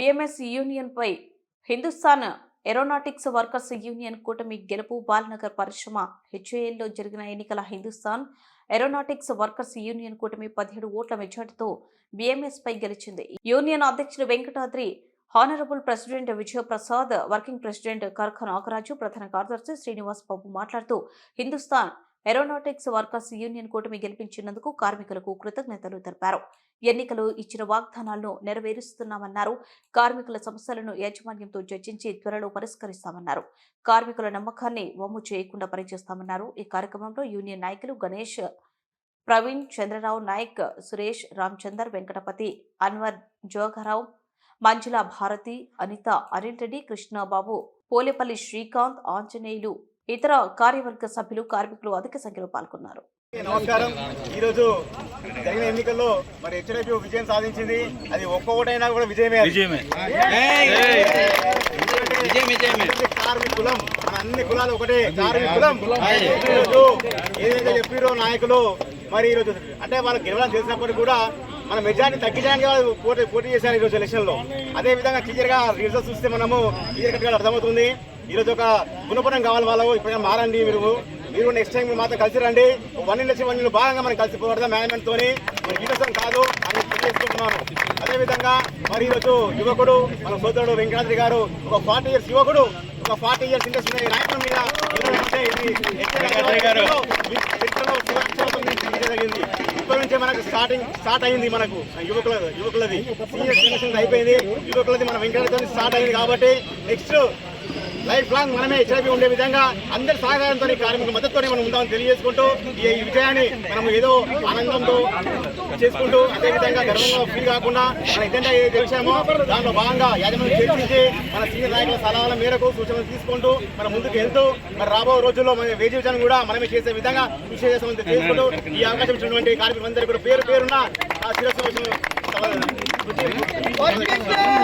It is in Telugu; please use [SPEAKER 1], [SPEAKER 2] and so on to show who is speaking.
[SPEAKER 1] బిఎంఎస్ యూనియన్పై హిందుస్థాన్ ఏరోనాటిక్స్ వర్కర్స్ యూనియన్ కూటమి గెలుపు బాలనగర్ పరిశ్రమ హెచ్ఏఎల్లో జరిగిన ఎన్నికల హిందుస్థాన్ ఏరోనాటిక్స్ వర్కర్స్ యూనియన్ కూటమి పదిహేడు ఓట్ల మెజార్టీతో బీఎంఎస్పై గెలిచింది. యూనియన్ అధ్యక్షుడు Venkatadri honourable president Vijayaprasad working president Karkha Nagaraju ప్రధాన కార్యదర్శి శ్రీనివాస్ బాబు మాట్లాడుతూ హిందుస్థాన్ ఏరోనాటిక్స్ వర్కర్స్ యూనియన్ కూటమి గెలిపించినందుకు కార్మికులకు కృతజ్ఞతలు తెలిపారు. ఎన్నికలు ఇచ్చిన వాగ్దానాలను నెరవేరుస్తున్నామన్నారు. కార్మికుల సమస్యలను యాజమాన్యంతో చర్చించి త్వరలో పరిష్కరిస్తామన్నారు. కార్మికుల నమ్మకాన్ని వమ్ము చేయకుండా పనిచేస్తామన్నారు. ఈ కార్యక్రమంలో యూనియన్ నాయకులు గణేష్ ప్రవీణ్ చంద్రరావు నాయక్ సురేష్ రామచందర్ వెంకటపతి అన్వర్ జోగరావు మంజుల భారతి అనిత అనిల్ రెడ్డి కృష్ణబాబు పోలేపల్లి శ్రీకాంత్ ఆంజనేయులు ఇతర కార్యవర్గ సభ్యులు కార్మికులు అధిక సంఖ్యలో పాల్గొన్నారు.
[SPEAKER 2] నమస్కారం. ఈరోజు జరిగిన ఎన్నికల్లో మరి హెచ్డీపీ విజయం సాధించింది. అది ఒక్క ఓటైనా కూడా విజయమే కార్మికులం అన్ని కులాలు ఒకటే కార్మికులం ఈరోజు ఏదైతే చెప్పారో నాయకులు మరి ఈరోజు అంటే వాళ్ళు గెలవాలని తెలిసినప్పటికీ కూడా మన మెజార్టీ తగ్గించడానికి వాళ్ళు పోటీ పోటీ చేశారు ఈరోజు ఎలక్షన్లో అదే విధంగా క్లియర్గా రిజల్ట్స్ చూస్తే మనము క్లియర్ కట్గా అర్థమవుతుంది. ఈరోజు ఒక గుణపడం కావాలి వాళ్ళు. ఇప్పటికైనా మారండి మీరు. మీరు నెక్స్ట్ టైం మాత్రం కలిసి రండి. వన్ ఇండస్ట్రీ వన్ భాగంగా మనం కలిసి పోవడం మేనేజ్మెంట్ తోని ఈరోజు కాదు అని తెలియజేసుకుంటున్నాను అదేవిధంగా మరి ఈరోజు యువకుడు మన సోదరుడు వెంకటాద్రి గారు ఒక ఫార్టీ ఇయర్స్ యువకుడు ఒక ఫార్టీ ఇయర్స్ ఇండస్ట్రీ నాయకుల మీద జరిగింది. ఇప్పటి నుంచే మనకు స్టార్టింగ్ స్టార్ట్ అయింది మనకు. యువకుల యువకులది. సీనియర్ జనరేషన్ అయిపోయింది. యువకులది మన వెంకటతో స్టార్ట్ అయింది కాబట్టి నెక్స్ట్ లైఫ్ లాంగ్ మనమే హెచ్ఐపి ఉండే విధంగా అందరి సహకారంతో కార్మిక మద్దతుతోనే మనం ఉందామని తెలియజేసుకుంటూ ఈ విజయాన్ని మనం ఏదో ఆనందంతో చేసుకుంటూ అదేవిధంగా గర్వంగా ఫీల్ కాకుండా మన ఎజెండా ఏదైతే తెలిసామో దాంట్లో భాగంగా యాజమాన్యం చర్చించి మన సీనియర్ నాయకుల సలహాల మేరకు సూచనలు తీసుకుంటూ మన ముందుకు వెళ్తూ మరి రాబో రోజుల్లో మన వేజీ విజయాన్ని కూడా మనమే చేసే విధంగా కృషి చేసామని చేసుకుంటూ ఈ అవకాశం ఇచ్చినటువంటి కార్మికులందరూ కూడా పేరు పేరున్న ఆ శిరస్సు